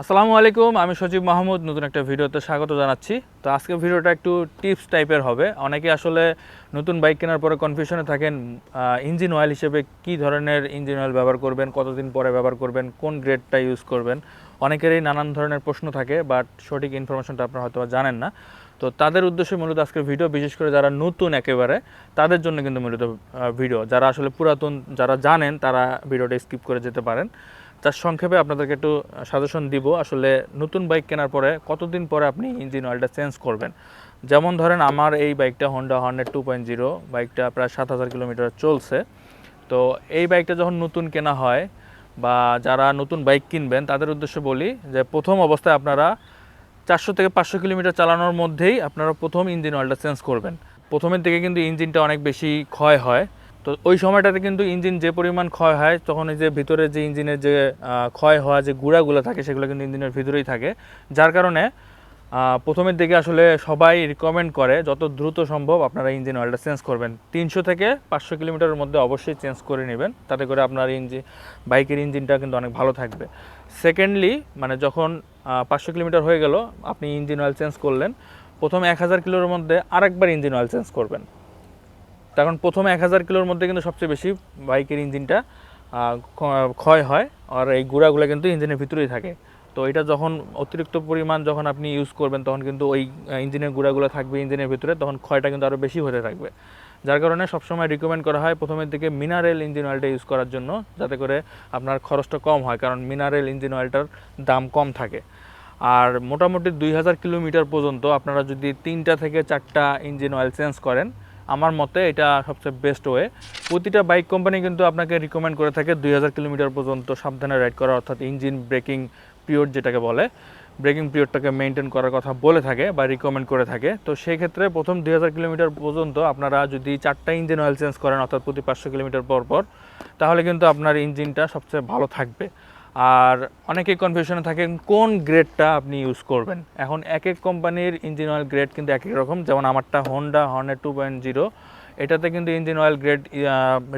আসসালামু আলাইকুম, আমি সজীব মাহমুদ, নতুন একটা ভিডিওতে স্বাগত জানাচ্ছি। তো আজকে ভিডিওটা একটু টিপস টাইপের হবে। অনেকে আসলে নতুন বাইক কেনার পরে কনফিউশনে থাকেন ইঞ্জিন অয়েল হিসেবে কি ধরনের ইঞ্জিন অয়েল ব্যবহার করবেন, কতদিন পরে ব্যবহার করবেন, কোন গ্রেডটা ইউজ করবেন, অনেকেরই নানান ধরনের প্রশ্ন থাকে বাট সঠিক ইনফরমেশনটা আপনারা হয়তো জানেন না। তো তাদের উদ্দেশ্যে মূলত আজকের ভিডিও বিশেষ করে যারা নতুন একেবারে, তাদের জন্য কিন্তু মূলত ভিডিও যারা আসলে পুরাতন, যারা জানেন, তারা ভিডিওটা স্কিপ করে যেতে পারেন। তার সংক্ষেপে আপনাদেরকে একটু সাজেশন দিব। আসলে নতুন বাইক কেনার পরে কতদিন পরে আপনি ইঞ্জিন অয়েলটা চেঞ্জ করবেন? যেমন ধরেন আমার এই বাইকটা Honda Hornet two point zero বাইকটা প্রায় সাত হাজার কিলোমিটার চলছে। তো এই বাইকটা যখন নতুন কেনা হয় বা যারা নতুন বাইক কিনবেন, তাদের উদ্দেশ্যে বলি যে প্রথম অবস্থায় আপনারা চারশো থেকে পাঁচশো কিলোমিটার চালানোর মধ্যেই আপনারা প্রথম ইঞ্জিন অয়েলটা চেঞ্জ করবেন। প্রথমের দিকে কিন্তু ইঞ্জিনটা অনেক বেশি ক্ষয় হয়। তো ওই সময়টাতে কিন্তু ইঞ্জিন যে পরিমাণ ক্ষয় হয়, তখন এই যে ভিতরে যে ইঞ্জিনের যে ক্ষয় হওয়া যে গুঁড়াগুলো থাকে, সেগুলো কিন্তু ইঞ্জিনের ভিতরেই থাকে। যার কারণে প্রথমের দিকে আসলে সবাই রিকমেন্ড করে, যত দ্রুত সম্ভব আপনারা ইঞ্জিন অয়েলটা চেঞ্জ করবেন। তিনশো থেকে পাঁচশো কিলোমিটারের মধ্যে অবশ্যই চেঞ্জ করে নেবেন। তাতে করে আপনার ইঞ্জিন বাইকের ইঞ্জিনটা কিন্তু অনেক ভালো থাকবে। সেকেন্ডলি মানে যখন পাঁচশো কিলোমিটার হয়ে গেল, আপনি ইঞ্জিন অয়েল চেঞ্জ করলেন, প্রথম এক হাজার কিলোর মধ্যে আরেকবার ইঞ্জিন অয়েল চেঞ্জ করবেন। তখন প্রথমে এক হাজার কিলোর মধ্যে কিন্তু সবচেয়ে বেশি বাইকের ইঞ্জিনটা ক্ষয় হয় আর এই গুঁড়াগুলো কিন্তু ইঞ্জিনের ভিতরেই থাকে। তো এটা যখন অতিরিক্ত পরিমাণ যখন আপনি ইউজ করবেন, তখন কিন্তু ওই ইঞ্জিনের গুঁড়াগুলো থাকবে ইঞ্জিনের ভিতরে, তখন ক্ষয়টা কিন্তু আরও বেশি হতে থাকবে। যার কারণে সবসময় রিকমেন্ড করা হয় প্রথমের দিকে মিনারেল ইঞ্জিন অয়েলটা ইউজ করার জন্য, যাতে করে আপনার খরচটা কম হয়, কারণ মিনারেল ইঞ্জিন অয়েলটার দাম কম থাকে। আর মোটামুটি দুই হাজার কিলোমিটার পর্যন্ত আপনারা যদি তিনটা থেকে চারটা ইঞ্জিন অয়েল চেঞ্জ করেন আমার মতে এটা সবচেয়ে বেস্ট ওয়ে প্রতিটা বাইক কোম্পানি কিন্তু আপনাকে রিকমেন্ড করে থাকে দুই হাজার কিলোমিটার পর্যন্ত সাবধানে রাইড করা, অর্থাৎ ইঞ্জিন ব্রেকিং পিরিয়ড যেটাকে বলে। ব্রেকিং পিরিয়ডটাকে মেনটেন করার কথা বলে থাকে বা রিকমেন্ড করে থাকে। তো সেই ক্ষেত্রে প্রথম দুই হাজার কিলোমিটার পর্যন্ত আপনারা যদি চারটা ইঞ্জিন অয়েল চেঞ্জ করেন, অর্থাৎ প্রতি পাঁচশো কিলোমিটার পর পর, তাহলে কিন্তু আপনার ইঞ্জিনটা সবচেয়ে ভালো থাকবে। আর অনেকে কনফিউশনে থাকেন, কোন গ্রেডটা আপনি ইউজ করবেন? এখন এক এক কোম্পানির ইঞ্জিন অয়েল গ্রেড কিন্তু এক এক রকম, যেমন আমারটা Honda Hornet two point zero এটাতে কিন্তু ইঞ্জিন অয়েল গ্রেড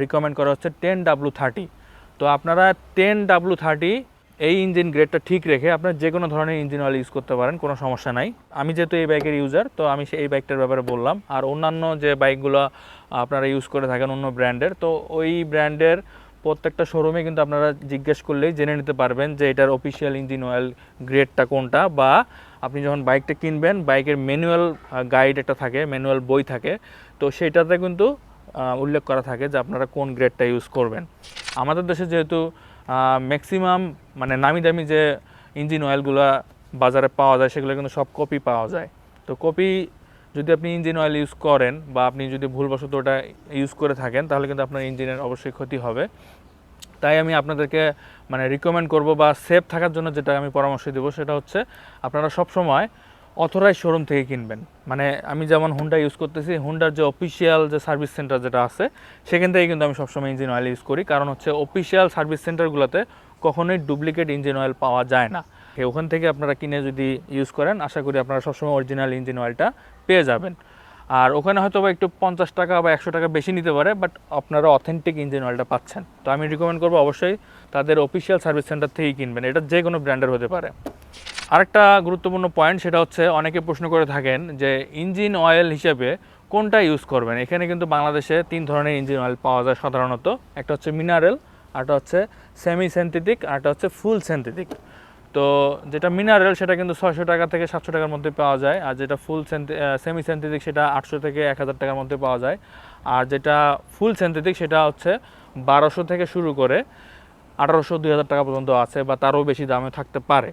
রিকমেন্ড করা হচ্ছে টেন ডাব্লু থার্টি তো আপনারা টেন ডাব্লু থার্টি এই ইঞ্জিন গ্রেডটা ঠিক রেখে আপনার যে কোনো ধরনের ইঞ্জিন অয়েল ইউজ করতে পারেন, কোনো সমস্যা নাই। আমি যেহেতু এই বাইকের ইউজার তো আমি সেই বাইকটার ব্যাপারে বললাম। আর অন্যান্য যে বাইকগুলো আপনারা ইউজ করে থাকেন অন্য ব্র্যান্ডের তো ওই ব্র্যান্ডের প্রত্যেকটা শোরুমে কিন্তু আপনারা জিজ্ঞেস করলেই জেনে নিতে পারবেন যে এটার অফিসিয়াল ইঞ্জিন অয়েল গ্রেডটা কোনটা বা আপনি যখন বাইকটা কিনবেন বাইকের ম্যানুয়াল গাইড একটা থাকে ম্যানুয়াল বই থাকে, তো সেটাতে কিন্তু উল্লেখ করা থাকে যে আপনারা কোন গ্রেডটা ইউজ করবেন। আমাদের দেশে যেহেতু ম্যাক্সিমাম মানে নামি দামি যে ইঞ্জিন অয়েলগুলো বাজারে পাওয়া যায়, সেগুলো কিন্তু সব কপি পাওয়া যায়। তো কপি যদি আপনি ইঞ্জিন অয়েল ইউজ করেন বা আপনি যদি ভুলবশত ওটা ইউজ করে থাকেন, তাহলে কিন্তু আপনার ইঞ্জিনের অবশ্যই ক্ষতি হবে। তাই আমি আপনাদেরকে মানে রিকমেন্ড করব বা সেফ থাকার জন্য যেটা আমি পরামর্শ দেবো, সেটা হচ্ছে আপনারা সব সময় অথরাইজ শোরুম থেকে কিনবেন। মানে আমি যেমন হুন্ডা ইউজ করতেছি হুন্ডার যে অফিসিয়াল যে সার্ভিস সেন্টার যেটা আছে, সেখান থেকে কিন্তু আমি সবসময় ইঞ্জিন অয়েল ইউজ করি। কারণ হচ্ছে অফিসিয়াল সার্ভিস সেন্টারগুলোতে কখনোই ডুপ্লিকেট ইঞ্জিন অয়েল পাওয়া যায় না। তো ওখান থেকে আপনারা কিনে যদি ইউজ করেন, আশা করি আপনারা সবসময় অরিজিনাল ইঞ্জিন অয়েলটা পেয়ে যাবেন। আর ওখানে হয়তো বা একটু পঞ্চাশ টাকা বা একশো টাকা বেশি নিতে পারে বাট আপনারা অথেন্টিক ইঞ্জিন অয়েলটা পাচ্ছেন। তো আমি রিকমেন্ড করব অবশ্যই তাদের অফিসিয়াল সার্ভিস সেন্টার থেকেই কিনবেন, এটা যে কোনো ব্র্যান্ডের হতে পারে। আরেকটা গুরুত্বপূর্ণ পয়েন্ট সেটা হচ্ছে, অনেকে প্রশ্ন করে থাকেন যে ইঞ্জিন অয়েল হিসেবে কোনটা ইউজ করবেন? এখানে কিন্তু বাংলাদেশে তিন ধরনের ইঞ্জিন অয়েল পাওয়া যায় সাধারণত। একটা হচ্ছে মিনারেল আরটা হচ্ছে সেমি সেন্থেটিক আরটা হচ্ছে ফুল সেন্থেটিক তো যেটা মিনারেল সেটা কিন্তু ছয়শো টাকা থেকে সাতশো টাকার মধ্যে পাওয়া যায়। আর যেটা ফুল সেমি সেন্থেটিক সেটা আটশো থেকে এক হাজার টাকার মধ্যে পাওয়া যায়। আর যেটা ফুল সেন্থেটিক সেটা হচ্ছে বারোশো থেকে শুরু করে আঠারোশো, দুই হাজার টাকা পর্যন্ত আছে বা তারও বেশি দামে থাকতে পারে।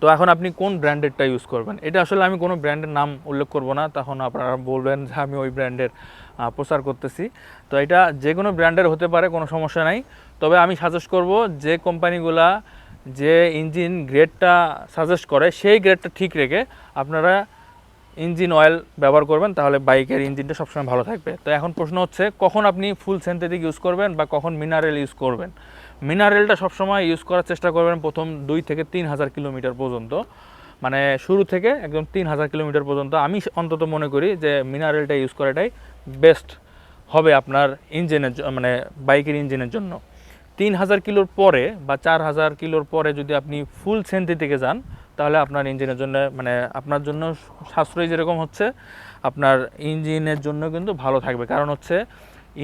তো এখন আপনি কোন ব্র্যান্ডেরটা ইউজ করবেন? এটা আসলে আমি কোনো ব্র্যান্ডের নাম উল্লেখ করব না, তখন আপনারা বলবেন যে আমি ওই ব্র্যান্ডের প্রচার করতেছি। তো এটা যে কোনো ব্র্যান্ডের হতে পারে, কোনো সমস্যা নাই। তবে আমি সাজেস্ট করব যে কোম্পানিগুলা যে ইঞ্জিন গ্রেডটা সাজেস্ট করে, সেই গ্রেডটা ঠিক রেখে আপনারা ইঞ্জিন অয়েল ব্যবহার করবেন, তাহলে বাইকের ইঞ্জিনটা সবসময় ভালো থাকবে। তো এখন প্রশ্ন হচ্ছে, কখন আপনি ফুল সেন্থেটিক ইউজ করবেন বা কখন মিনারেল ইউজ করবেন? মিনারেলটা সবসময় ইউজ করার চেষ্টা করবেন প্রথম দুই থেকে তিন হাজার কিলোমিটার পর্যন্ত। মানে শুরু থেকে একদম তিন হাজার কিলোমিটার পর্যন্ত আমি অন্তত মনে করি যে মিনারেলটা ইউজ করাটাই বেস্ট হবে আপনার ইঞ্জিনের মানে বাইকের ইঞ্জিনের জন্য। তিন হাজার কিলোর পরে বা চার হাজার কিলোর পরে যদি আপনি ফুল সেন্থেটিকে যান, তাহলে আপনার ইঞ্জিনের জন্য মানে আপনার জন্য সাশ্রয়ী যেরকম হচ্ছে, আপনার ইঞ্জিনের জন্য কিন্তু ভালো থাকবে। কারণ হচ্ছে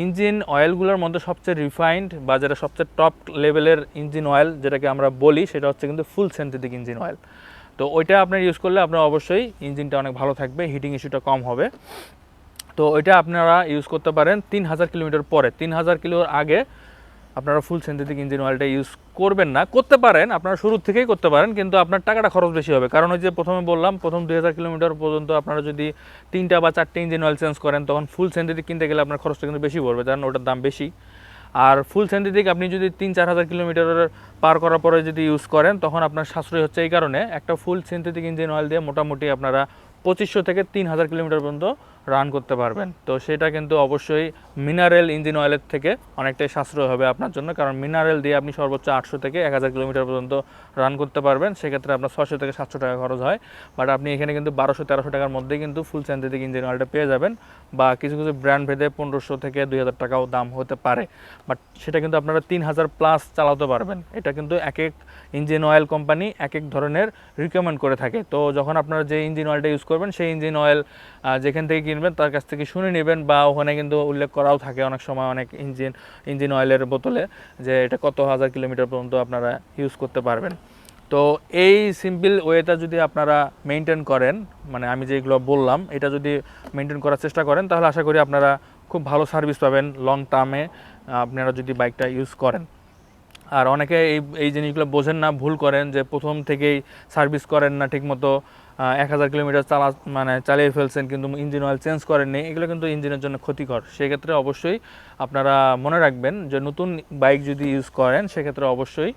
ইঞ্জিন অয়েলগুলোর মধ্যে সবচেয়ে রিফাইন্ড বা যেটা সবচেয়ে টপ লেভেলের ইঞ্জিন অয়েল যেটাকে আমরা বলি, সেটা হচ্ছে কিন্তু ফুল সেন্থেটিক ইঞ্জিন অয়েল। তো ওইটা আপনার ইউজ করলে আপনার অবশ্যই ইঞ্জিনটা অনেক ভালো থাকবে হিটিং ইস্যুটা কম হবে। তো ওইটা আপনারা ইউজ করতে পারেন তিন হাজার কিলোমিটার পরে। তিন হাজার কিলোর আগে আপনারা ফুল সিনথেটিক ইঞ্জিন অয়েলটা ইউজ করবেন না। করতে পারেন, আপনারা শুরু থেকেই করতে পারেন, কিন্তু আপনার টাকাটা খরচ বেশি হবে। কারণ ওই যে প্রথমে বললাম, প্রথম দুই হাজার কিলোমিটার পর্যন্ত আপনারা যদি তিনটা বা চারটে ইঞ্জিন অয়েল চেঞ্জ করেন, তখন ফুল সিনথেটিক কিনতে গেলে আপনার খরচটা কিন্তু বেশি পড়বে কারণ ওটার দাম বেশি। আর ফুল সিনথেটিক আপনি যদি তিন চার হাজার কিলোমিটার পার করার পরে যদি ইউজ করেন, তখন আপনার সাশ্রয় হচ্ছে এই কারণে একটা ফুল সিনথেটিক ইঞ্জিন অয়েল দিয়ে মোটামুটি আপনারা পঁচিশশো থেকে তিন হাজার কিলোমিটার পর্যন্ত রান করতে পারবেন। তো সেটা কিন্তু অবশ্যই মিনারেল ইঞ্জিন অয়েলের থেকে অনেকটাই সাশ্রয় হবে আপনার জন্য। কারণ মিনারেল দিয়ে আপনি সর্বোচ্চ আটশো থেকে এক হাজার কিলোমিটার পর্যন্ত রান করতে পারবেন। সেক্ষেত্রে আপনার ছশো থেকে সাতশো টাকা খরচ হয়। বাট আপনি এখানে কিন্তু বারোশো, তেরোশো টাকার মধ্যেই কিন্তু ফুল সিনথেটিক ইঞ্জিন অয়েলটা পেয়ে যাবেন। বা কিছু কিছু ব্র্যান্ড ভেদে পনেরোশো থেকে দুই হাজার টাকাও দাম হতে পারে। বাট সেটা কিন্তু আপনারা তিন হাজার প্লাস চালাতে পারবেন। এটা কিন্তু এক এক ইঞ্জিন অয়েল কোম্পানি এক এক ধরনের রিকমেন্ড করে থাকে। তো যখন আপনারা যে ইঞ্জিন অয়েলটা ইউজ করবেন, সেই ইঞ্জিন অয়েল যেখান থেকে কিনবেন, তার কাছ থেকে শুনে নেবেন বা ওখানে কিন্তু উল্লেখ করাও থাকে অনেক সময় অনেক ইঞ্জিন ইঞ্জিন অয়েলের বোতলে যে এটা কত হাজার কিলোমিটার পর্যন্ত আপনারা ইউজ করতে পারবেন। তো এই সিম্পল ওয়েটা যদি আপনারা মেনটেন করেন মানে আমি যেগুলো বললাম, এটা যদি মেনটেন করার চেষ্টা করেন, তাহলে আশা করি আপনারা খুব ভালো সার্ভিস পাবেন লং টার্মে আপনারা যদি বাইকটা ইউজ করেন। আর অনেকে এই এই জিনিসগুলো বোঝেন না, ভুল করেন যে প্রথম থেকেই সার্ভিস করেন না ঠিকমতো। এক হাজার কিলোমিটার চালা মানে চালিয়ে ফেলছেন কিন্তু ইঞ্জিন অয়েল চেঞ্জ করেননি, এগুলো কিন্তু ইঞ্জিনের জন্য ক্ষতিকর। সেক্ষেত্রে অবশ্যই আপনারা মনে রাখবেন যে নতুন বাইক যদি ইউজ করেন, সেক্ষেত্রে অবশ্যই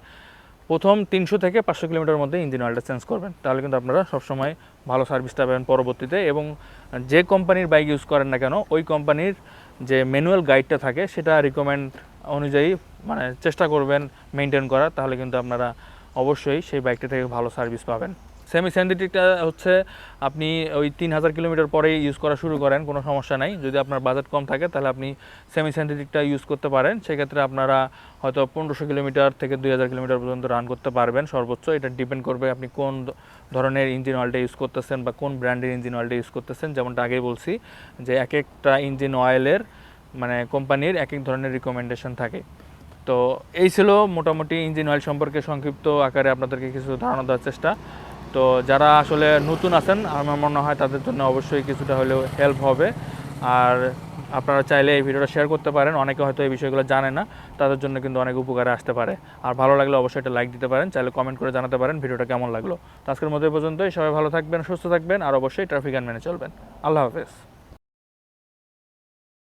প্রথম তিনশো থেকে পাঁচশো কিলোমিটার মধ্যে ইঞ্জিন অয়েলটা চেঞ্জ করবেন। তাহলে কিন্তু আপনারা সবসময় ভালো সার্ভিসটা পাবেন পরবর্তীতে এবং যে কোম্পানির বাইক ইউজ করেন না কেন, ওই কোম্পানির যে ম্যানুয়াল গাইডটা থাকে, সেটা রিকমেন্ড অনুযায়ী মানে চেষ্টা করবেন মেনটেন করার। তাহলে কিন্তু আপনারা অবশ্যই সেই বাইকটা থেকে ভালো সার্ভিস পাবেন। সেমি সেন্থেটিকটা হচ্ছে আপনি ওই তিন হাজার কিলোমিটার পরেই ইউজ করা শুরু করেন, কোনো সমস্যা নাই। যদি আপনার বাজেট কম থাকে, তাহলে আপনি সেমি সেন্থেটিকটা ইউজ করতে পারেন। সেক্ষেত্রে আপনারা হয়তো পনেরোশো কিলোমিটার থেকে দুই হাজার কিলোমিটার পর্যন্ত রান করতে পারবেন সর্বোচ্চ। এটা ডিপেন্ড করবে আপনি কোন ধরনের ইঞ্জিন অয়েলটা ইউজ করতেছেন বা কোন ব্র্যান্ডের ইঞ্জিন অয়েলটা ইউজ করতেছেন। যেমনটা আগেই বলছি যে এক একটা ইঞ্জিন অয়েলের মানে কোম্পানির এক এক ধরনের রিকমেন্ডেশন থাকে। তো এই ছিল মোটামুটি ইঞ্জিন অয়েল সম্পর্কে সংক্ষিপ্ত আকারে আপনাদেরকে কিছু ধারণা দেওয়ার চেষ্টা। তো যারা আসলে নতুন আছেন, আমার মনে হয় তাদের জন্য অবশ্যই কিছুটা হলেও হেল্প হবে। আর আপনারা চাইলে এই ভিডিওটা শেয়ার করতে পারেন, অনেকে হয়তো এই বিষয়গুলো জানে না, তাদের জন্য কিন্তু অনেক উপকারে আসতে পারে। আর ভালো লাগলে অবশ্যই একটা লাইক দিতে পারেন, চাইলে কমেন্ট করে জানাতে পারেন ভিডিওটা কেমন লাগল। তো আজকের মধ্যে পর্যন্তই, সবাই ভালো থাকবেন, সুস্থ থাকবেন, আর অবশ্যই ট্রাফিক আইন মেনে চলবেন। আল্লাহ হাফেজ।